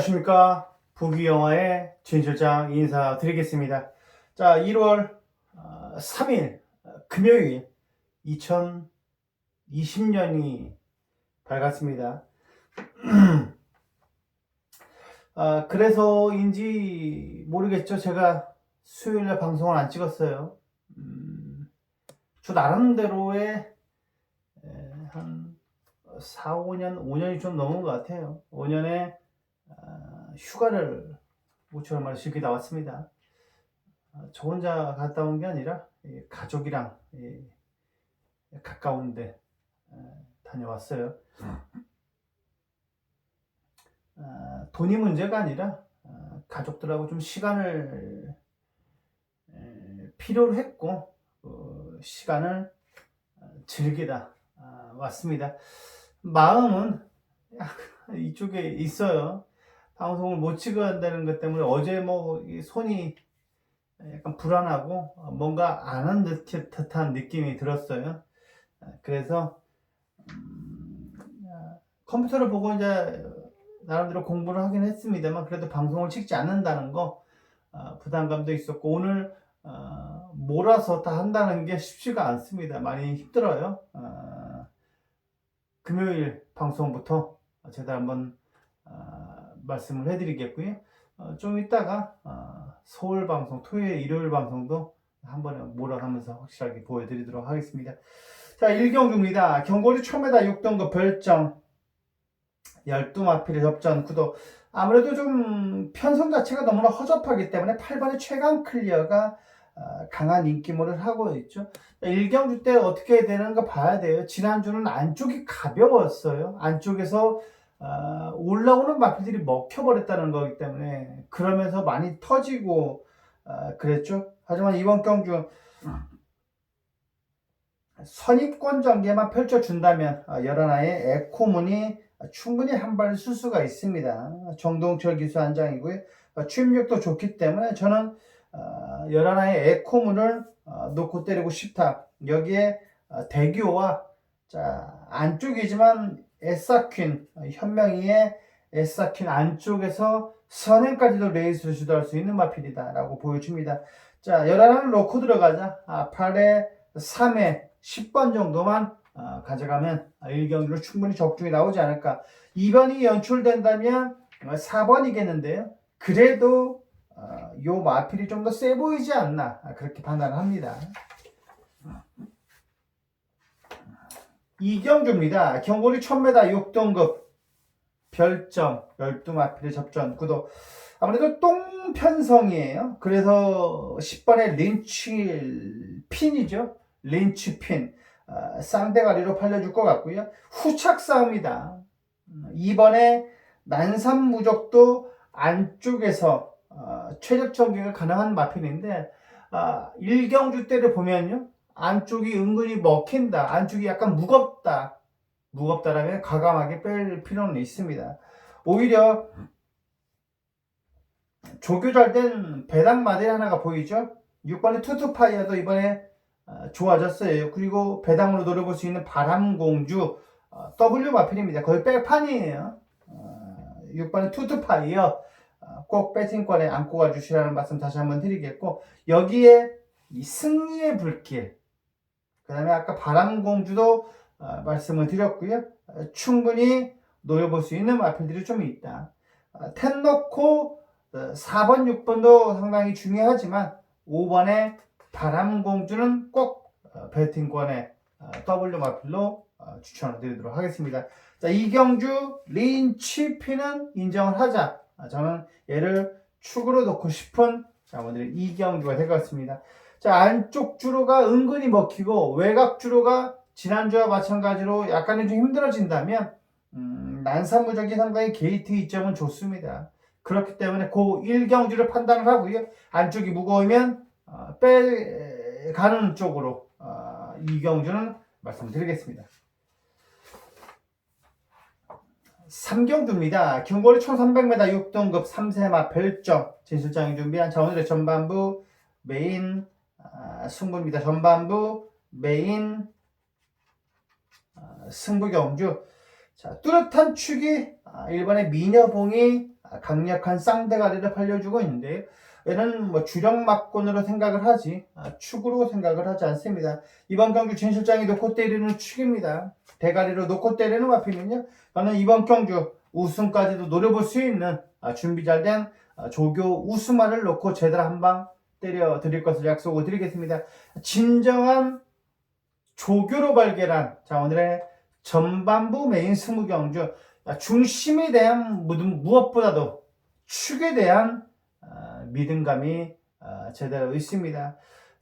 안녕하십니까. 부귀영화의 진실장 인사드리겠습니다. 자, 1월 3일 금요일 2020년이 밝았습니다. 아, 그래서인지 모르겠죠. 제가 수요일에 방송을 안 찍었어요. 음, 저 나름대로의 에, 한 4, 5년, 5년이 좀 넘은 것 같아요. 5년에 휴가를 모처럼 말 쉽게 나왔습니다. 아, 저 혼자 갔다 온 게 아니라 이 가족이랑 이 가까운데 다녀왔어요. 아, 돈이 문제가 아니라 아, 가족들하고 좀 시간을 에, 필요로 했고 어, 시간을 즐기다 아, 왔습니다. 마음은 이쪽에 있어요. 방송을 못 찍어야 되는 것 때문에 어제 뭐이 손이 약간 불안하고 뭔가 안 한 듯한 느낌이 들었어요. 그래서 음, 컴퓨터를 보고 이제 나름대로 공부를 하긴 했습니다만 그래도 방송을 찍지 않는다는 거 어, 부담감도 있었고 오늘 어, 몰아서 다 한다는 게 쉽지가 않습니다. 많이 힘들어요. 어, 금요일 방송부터 제가 한번 어, 말씀을 해드리겠고요. 어, 좀 이따가 어, 서울 방송, 토요일, 일요일 방송도 한 번에 몰아가면서 확실하게 보여드리도록 하겠습니다. 자, 일경주입니다. 경고리 초메다 6등급 별점 12마필의 접전 구도 아무래도 좀 편성 자체가 너무나 허접하기 때문에 8번의 최강 클리어가 어, 강한 인기몰을 하고 있죠. 일경주 때 어떻게 되는가 봐야 돼요. 지난주는 안쪽이 가벼웠어요. 안쪽에서 어, 올라오는 마필들이 먹혀버렸다는 거기 때문에 그러면서 많이 터지고 어, 그랬죠. 하지만 이번 경주 선입권 전개만 펼쳐준다면 어, 열하나의 에코문이 충분히 한발 쓸 수가 있습니다. 정동철 기수 한 장이고요. 어, 취임력도 좋기 때문에 저는 어, 열하나의 에코문을 어, 놓고 때리고 싶다. 여기에 어, 대교와 자 안쪽이지만 에사퀸 현명이의 에사퀸 안쪽에서 선행까지도 레이스를 주도할 수 있는 마필이다 라고 보여줍니다. 자 열하나를 놓고 들어가자. 아, 8에 3에 10번 정도만 아, 가져가면 1경기로 충분히 적중이 나오지 않을까. 2번이 연출된다면 4번이겠는데요. 그래도 어, 요 마필이 좀 더 세 보이지 않나 아, 그렇게 판단을 합니다 이경주입니다. 경고리 1000m 6등급 별점 12마필의 접전 구도 아무래도 똥편성이에요. 그래서 10번의 린치 핀이죠. 린치 핀 어, 쌍대가리로 팔려줄 것 같고요. 후착 싸움이다. 2번에 난삼무적도 안쪽에서 어, 최적 전개가 가능한 마필인데 어, 일경주 때를 보면요. 안쪽이 은근히 먹힌다. 안쪽이 약간 무겁다. 무겁다라면 과감하게 뺄 필요는 있습니다. 오히려 조교잘된 배당 마대 하나가 보이죠? 6번의 투투파이어도 이번에 어, 좋아졌어요. 그리고 배당으로 노려볼 수 있는 바람공주 어, W 마필입니다. 거의 백판이에요. 6번의 어, 투투파이어 꼭 배팅권에 안고 가주시라는 말씀 다시 한번 드리겠고 여기에 이 승리의 불길 그 다음에 아까 바람공주도 어, 말씀을 드렸고요. 어, 충분히 노려볼 수 있는 마필들이 좀 있다. 어, 텐 넣고 4번, 6번도 상당히 중요하지만 5번의 바람공주는 꼭 배팅권에 W 마필로 추천을 드리도록 하겠습니다. 자, 이경주 린치피는 인정을 하자. 저는 얘를 축으로 놓고 싶은 자, 오늘은 이경주가 될 것 같습니다. 자, 안쪽 주로가 은근히 먹히고 외곽 주로가 지난주와 마찬가지로 약간은 좀 힘들어진다면 음, 난사무적이 상당히 게이트 이점은 좋습니다. 그렇기 때문에 그 1경주를 판단을 하고요. 안쪽이 무거우면 어, 빼가는 쪽으로 어, 2경주는 말씀드리겠습니다. 3경주입니다. 경거리 1300m 6등급 3세마 별점 진실장이 준비한 자 오늘의 전반부 메인 아, 승부입니다. 전반부 메인 아, 승부 경주. 자, 뚜렷한 축이 아, 1번의 미녀봉이 아, 강력한 쌍대가리를 팔려주고 있는데 얘는 뭐 주력 막권으로 생각을 하지 아, 축으로 생각을 하지 않습니다. 이번 경주 진 실장이 놓고 때리는 축입니다. 대가리로 놓고 때리는 마필은요. 저는 이번 경주 우승까지도 노려볼 수 있는 아, 준비 잘된 조교 우승만을 놓고 제대로 한방 때려 드릴 것을 약속을 드리겠습니다. 진정한 조교로 발견한 자 오늘의 전반부 메인 스무 경주 중심에 대한 무- 무엇보다도 축에 대한 아, 믿음감이 아, 제대로 있습니다.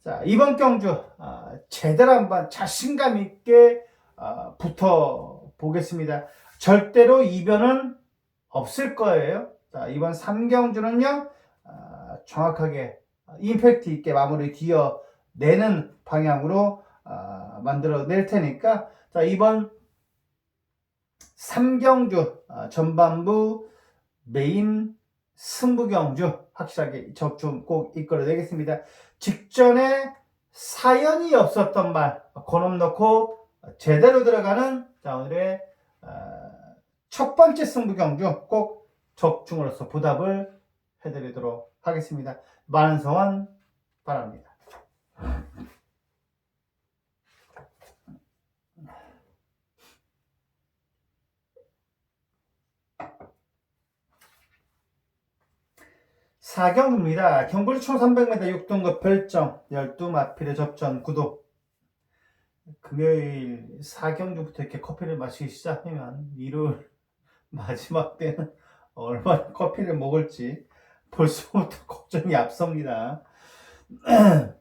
자 이번 경주 아, 제대로 한번 자신감 있게 아, 붙어 보겠습니다. 절대로 이변은 없을 거예요. 자 이번 3경주는요 아, 정확하게 임팩트 있게 마무리 지어 내는 방향으로 아, 만들어 낼 테니까 자 이번 3경주 아, 전반부 메인 승부경주 확실하게 적중 꼭 이끌어내겠습니다. 직전에 사연이 없었던 말 고놈 넣고 제대로 들어가는 자 오늘의 아, 첫 번째 승부경주 꼭 적중으로서 보답을 해드리도록 하겠습니다. 성원 바랍니다. 사경입니다. 경거리 총 300m 6등급 별정 12마필의 접전 구독 금요일 4경주부터 이렇게 커피를 마시기 시작하면 일요일 마지막 때는 얼마나 커피를 먹을지 벌써부터 걱정이 앞섭니다.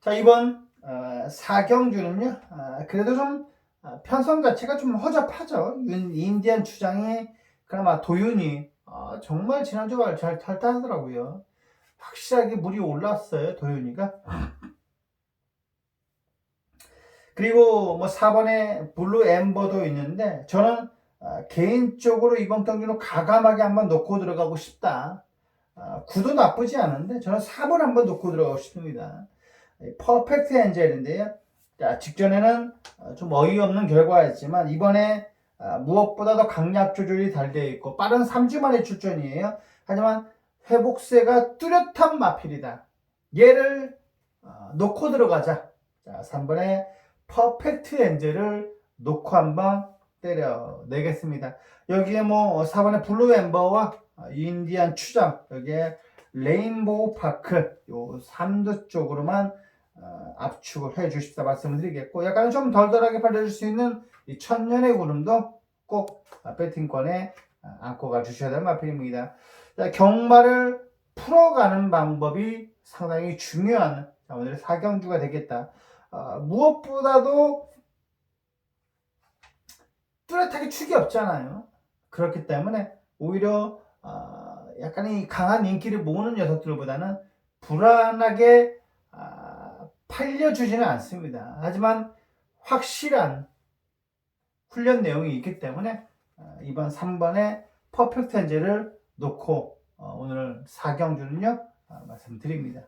자 이번 어, 4경주는요 아, 그래도 좀 아, 편성 자체가 좀 허접하죠. 윤- 인디안 주장이 그나마 도윤이 아, 정말 지난주가 잘 탈타하더라고요. 확실하게 물이 올랐어요 도윤이가. 그리고 뭐 4번에 블루 엠버도 있는데 저는 아, 개인적으로 이번 경기는 가감하게 한번 놓고 들어가고 싶다. 아, 구도 나쁘지 않은데 저는 4번 한번 놓고 들어가고 싶습니다. 이 퍼펙트 엔젤인데요. 자, 직전에는 어, 좀 어이없는 결과였지만 이번에 아, 무엇보다도 강약 조절이 잘 되어 있고 빠른 3주 만의 출전이에요. 하지만 회복세가 뚜렷한 마필이다. 얘를 어, 놓고 들어가자. 자, 3번에 퍼펙트 엔젤을 놓고 한번 때려 내겠습니다. 여기에 뭐 4번에 블루 엠버와 인디안 추장 여기에 레인보우 파크 요 3두 쪽으로만 어, 압축을 해 주십사 말씀을 드리겠고 약간 좀 덜덜하게 팔려줄 수 있는 이 천년의 구름도 꼭 배팅권에 어, 안고 가 주셔야 될 마필입니다. 자, 경마를 풀어가는 방법이 상당히 중요한 자, 오늘의 사경주가 되겠다. 어, 무엇보다도 뚜렷하게 축이 없잖아요. 그렇기 때문에 오히려 어, 약간 이 강한 인기를 모으는 녀석들보다는 불안하게 아, 팔려주지는 않습니다. 하지만 확실한 훈련 내용이 있기 때문에 어, 이번 3번에 퍼펙트 엔젤을 놓고 어, 오늘 4경주는요 어, 말씀드립니다.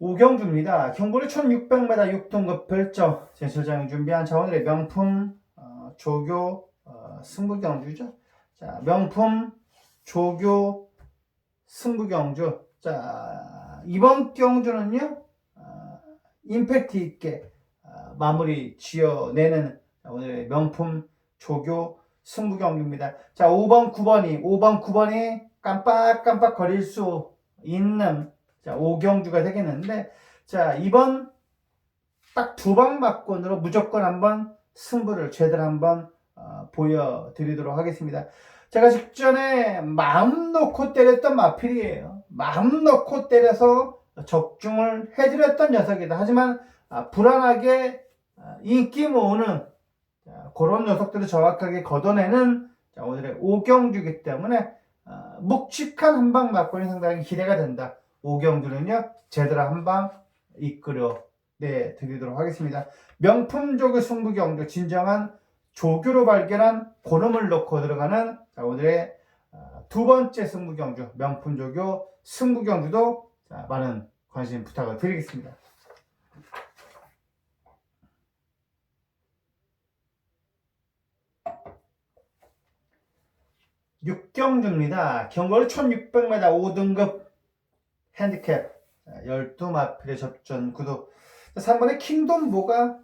오경주입니다. 경보리 1600m 6등급 별정 제실장이 준비한 자원들의 명품 어, 조교 어, 승부경주죠. 자 명품 조교 승부경주. 자 이번 경주는요 어, 임팩트 있게 어, 마무리 지어내는 자, 오늘의 명품 조교 승부경주입니다. 자 5번 9번이 5번 9번이 깜빡깜빡 거릴 수 있는 자, 5경주가 되겠는데, 자, 이번 딱 두방 막권으로 무조건 한번 승부를 제대로 한번 어, 보여드리도록 하겠습니다. 제가 직전에 마음 놓고 때렸던 마필이에요. 마음 놓고 때려서 적중을 해드렸던 녀석이다. 하지만 아, 불안하게 아, 인기 모으는 자, 그런 녀석들을 정확하게 걷어내는 자, 오늘의 5경주이기 때문에 아, 묵직한 한방 막권이 상당히 기대가 된다. 오경들은요 제대로 한방 이끌어 내 드리도록 하겠습니다. 명품 조교 승부 경주 진정한 조교로 발견한 보름을 놓고 들어가는 오늘의 어, 두 번째 승부 경주 명품 조교 승부 경주도 많은 관심 부탁을 드리겠습니다. 육경주입니다. 경거를 1600m 5등급 핸디캡 12마필의 접전 구도 3번에 킹덤보가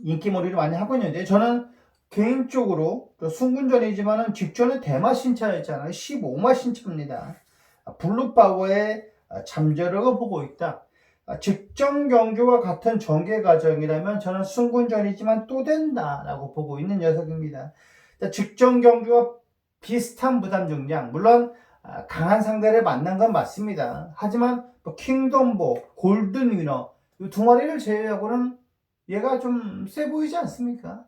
인기몰이를 많이 하고 있는데 저는 개인적으로 또 순군전이지만은 직전에 대마 신차였잖아요. 15마 신차입니다. 블루파워의 잠재력을 보고 있다. 직전 경주와 같은 전개 과정이라면 저는 순군전이지만 또 된다라고 보고 있는 녀석입니다. 직전 경주와 비슷한 부담 중량, 물론 아, 강한 상대를 만난 건 맞습니다. 하지만 뭐 킹덤보, 골든 위너 이두 마리를 제외하고는 얘가 좀 세 보이지 않습니까?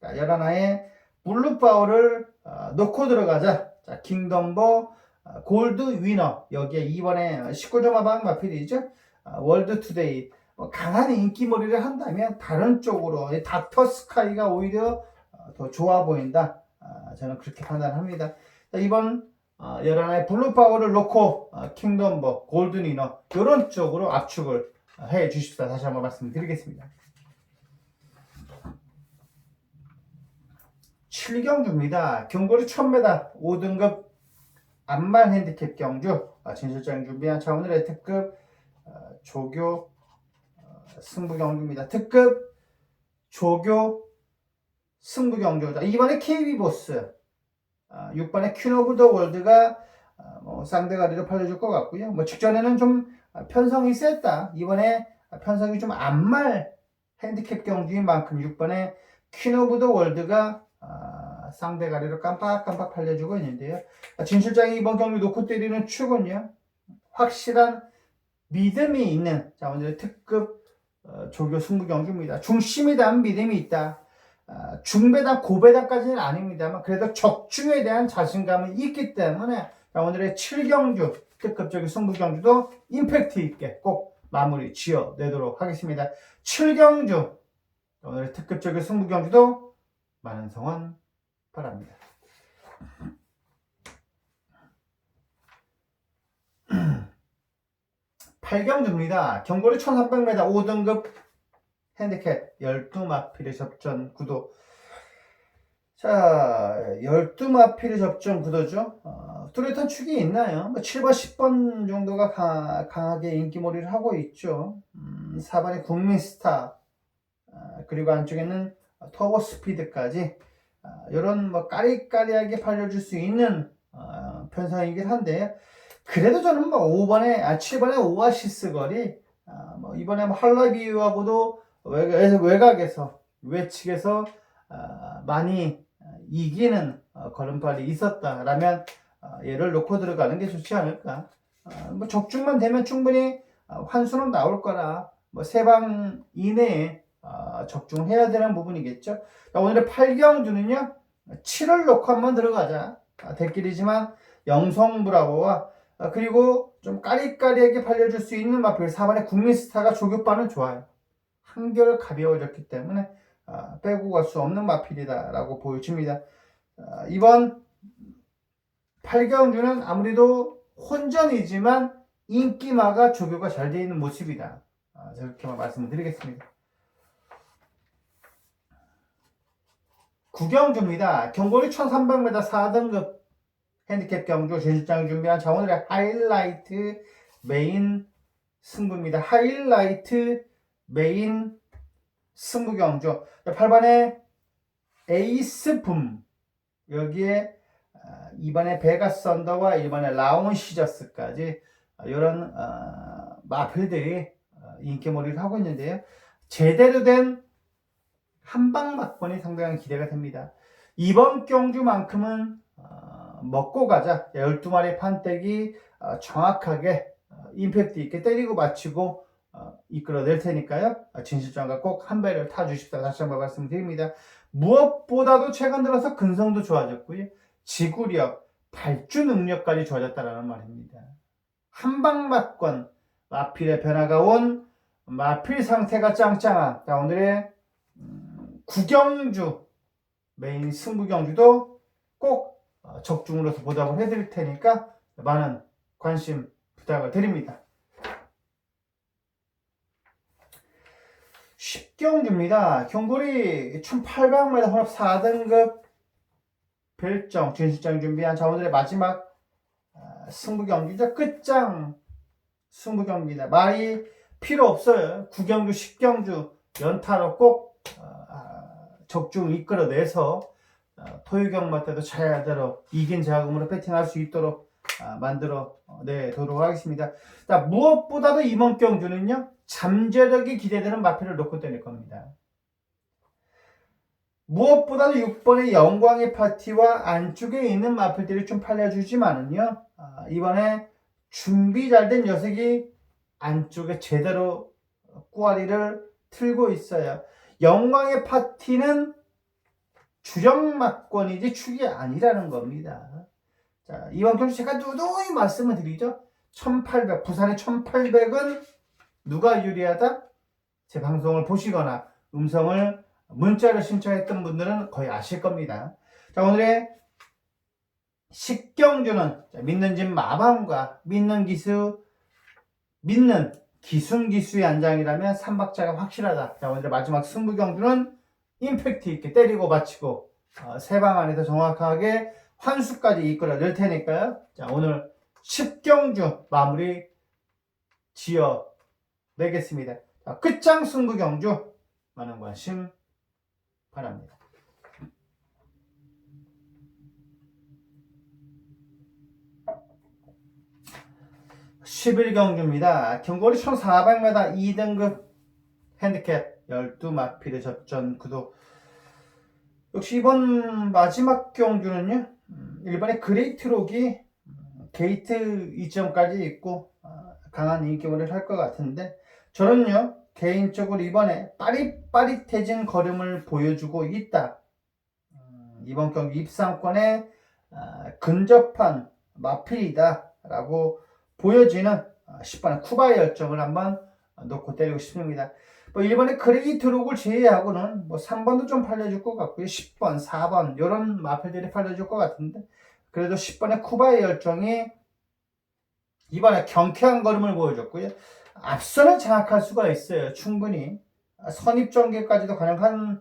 자, 열하나의 블루파워를 어, 놓고 들어가자. 자, 킹덤보, 어, 골드 위너 여기에 이번에 19점 하방 마필이죠. 어, 월드 투데이 뭐 강한 인기몰이를 한다면 다른 쪽으로 이 닥터 스카이가 오히려 어, 더 좋아 보인다. 아, 저는 그렇게 판단합니다. 자, 이번 어, 열하나의 블루 파워를 놓고 어, 킹덤 버, 골든 위너 이런 쪽으로 압축을 해 주십사 다시 한번 말씀드리겠습니다. 7경주입니다. 경거리 1000m 5등급 안말 핸디캡 경주 아, 진실장 준비한 차오늘의 특급 어, 조교 어, 승부 경주입니다. 특급 조교 승부 경주다. 이번에 KB 보스 아, 6번에 퀸 오브 더 월드가 아, 뭐 쌍대가리로 팔려줄 것 같고요. 뭐 직전에는 좀 아, 편성이 셌다. 이번에 편성이 좀 안말 핸디캡 경주인 만큼 6번에 퀸 오브 더 월드가 아, 쌍대가리로 깜빡깜빡 팔려주고 있는데요. 진 실장이 이번 경기 놓고 때리는 축은요. 확실한 믿음이 있는 자 오늘의 특급 어, 조교 승부 경주입니다. 중심에 대한 믿음이 있다. 아, 중배당 고배당까지는 아닙니다만 그래도 적중에 대한 자신감이 있기 때문에 자, 오늘의 7경주 특급적인 승부 경주도 임팩트 있게 꼭 마무리 지어 내도록 하겠습니다. 7경주 오늘의 특급적인 승부 경주도 많은 성원 바랍니다. 팔경주입니다 경거리 1300m 5등급 핸디캡 12마필의 접전 구도. 자, 12마필의 접전 구도죠. 어, 뚜렷한 축이 있나요? 뭐 7번, 10번 정도가 강, 강하게 인기몰이를 하고 있죠. 음, 4번이 국민스타. 아, 그리고 안쪽에는 터보 스피드까지 이런 뭐 까리까리하게 팔려줄 수 있는 어, 편성이긴 한데 그래도 저는 뭐 5번에 아 7번에 오아시스 거리 아, 뭐 이번에 뭐 할라비유하고도 외곽에서, 외측에서 아, 많이 이기는 어, 걸음발이 있었다라면 아, 얘를 놓고 들어가는 게 좋지 않을까. 아, 뭐 적중만 되면 충분히 아, 환수는 나올 거라 뭐 세방 이내에 아, 적중해야 되는 부분이겠죠. 자, 오늘의 8경주는요, 7을 놓고 한번 들어가자. 아, 대길이지만 영성브라보와 아, 그리고 좀 까리까리하게 팔려줄 수 있는 마필 4번의 국민스타가 조교빠는 좋아요. 한결 가벼워졌기 때문에 아, 빼고 갈 수 없는 마필이다라고 보여집니다. 아, 이번 8경주는 아무래도 혼전이지만 인기마가 조교가 잘 되어 있는 모습이다. 아, 저렇게만 말씀을 드리겠습니다. 구경주입니다. 경거리 1300m 4등급 핸디캡 경주 제주장 준비한 자 오늘의 하이라이트 메인 승부입니다. 하이라이트 메인 승부 경주 8번에 에이스 붐 여기에 아, 이번에 베가스 썬더와 이번에 라온 시저스까지 이런 어, 마필들이 어, 인기몰이를 하고 있는데요. 제대로 된 한방 막번이 상당히 기대가 됩니다. 이번 경주만큼은 어, 먹고 가자. 12마리 판때기 어, 정확하게 어, 임팩트 있게 때리고 어, 이끌어낼 테니까요. 어, 진실장과 꼭 한 배를 타 주십사 다시 한번 말씀드립니다. 무엇보다도 최근 들어서 근성도 좋아졌고요. 지구력, 발주 능력까지 좋아졌다라는 말입니다. 한방 막권, 마필의 변화가 온 마필 상태가 짱짱한 자, 오늘의 음, 구경주 메인 승부경주도 꼭 어, 적중으로서 보답을 해드릴 테니까 많은 관심 부탁을 드립니다. 10 경주입니다. 경골이 1800m 혼합 4등급 별정 진실장 준비한 자 오늘의 마지막 아, 승부 경기죠. 끝장 승부 경기다. 말이 필요 없어요. 구경주, 십경주 연타로 꼭 아, 적중 이끌어내서 아, 토요경마 때도 제대로 이긴 자금으로 배팅할 수 있도록 아, 만들어 내도록 하겠습니다. 자, 무엇보다도 이번 경주는요, 잠재력이 기대되는 마필을 놓고 때릴 겁니다. 무엇보다도 6번의 영광의 파티와 안쪽에 있는 마필들이 좀 팔려주지만은요, 아, 이번에 준비 잘 된 녀석이 안쪽에 제대로 꾸아리를 틀고 있어요. 영광의 파티는 주력막권이지 축이 아니라는 겁니다. 자, 이번 경주 제가 누누이 말씀을 드리죠. 1800, 부산의 1800은 누가 유리하다? 제 방송을 보시거나 음성을 문자로 신청했던 분들은 거의 아실 겁니다. 자, 오늘의 식경주는 자, 믿는 집 마방과 믿는 기수, 믿는 기순 기수의 안장이라면 삼박자가 확실하다. 자, 오늘의 마지막 승부경주는 임팩트 있게 때리고 받치고 어, 세방 안에서 정확하게 환수까지 이끌어 낼 테니까요. 자, 오늘 10경주 마무리 지어 내겠습니다. 자, 끝장 승부 경주 많은 관심 바랍니다. 11경주입니다. 경거리 1400m 2등급 핸디캡 12마필의 접전 구도 역시 이번 마지막 경주는요 음, 일본의 그레이트록이 음, 게이트 2점까지 있고 어, 강한 인기몰이를 할 것 같은데 저는요 개인적으로 이번에 빠릿빠릿해진 걸음을 보여주고 있다. 음, 이번 경기 입상권에 아, 근접한 마필이다 라고 보여지는 10번의 쿠바의 열정을 한번 놓고 때리고 싶습니다. 뭐 1번의 크레이트록을 제외하고는 뭐 3번도 좀 팔려줄 것 같고요. 10번, 4번 이런 마필들이 팔려줄 것 같은데 그래도 10번의 쿠바의 열정이 이번에 경쾌한 걸음을 보여줬고요. 앞선을 장악할 수가 있어요. 충분히 선입전개까지도 가능한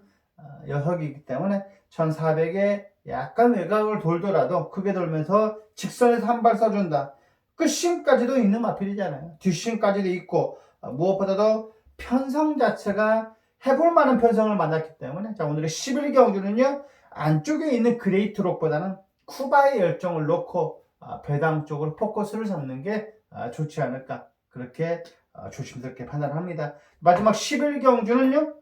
녀석이기 때문에 1400에 약간 외곽을 돌더라도 크게 돌면서 직선에서 한 발 써준다. 끝심까지도 있는 마필이잖아요. 뒷심까지도 있고 어, 무엇보다도 편성 자체가 해볼 만한 편성을 만났기 때문에 자 오늘의 11경주는요 안쪽에 있는 그레이트록보다는 쿠바의 열정을 놓고 어, 배당 쪽으로 포커스를 잡는 게 어, 좋지 않을까 그렇게 어, 조심스럽게 판단합니다. 마지막 11경주는요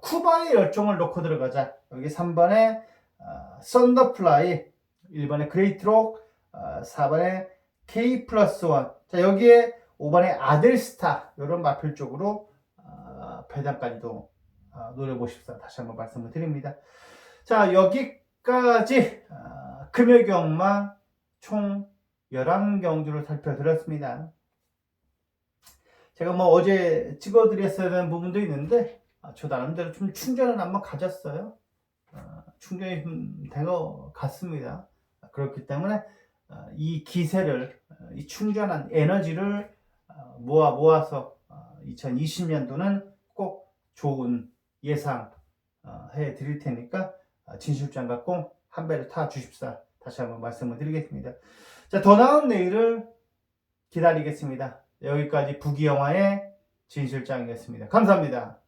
쿠바의 열정을 놓고 들어가자 여기 3번에 어, 썬더플라이 1번에 그레이트록 어, 4번에 K 플러스 1. 자, 여기에 5번에 아들스타. 이런 마필 쪽으로 어, 배당까지도 어, 노려보십사. 다시 한번 말씀을 드립니다. 자, 여기까지 어, 금요 경마 총 11경주를 살펴드렸습니다. 제가 뭐 어제 찍어드렸어야 되는 부분도 있는데 아, 저 나름대로 좀 충전을 한번 가졌어요. 어, 충전이 좀된것 같습니다. 그렇기 때문에 어, 이 기세를 어, 이 충전한 에너지를 어, 모아 모아서 2020년도는 꼭 좋은 예상 해 드릴 테니까 진실장과 꼭한 배를 타 주십사 다시 한번 말씀을 드리겠습니다. 자, 더 나은 내일을 기다리겠습니다. 여기까지 부기영화의 진실장이었습니다. 감사합니다.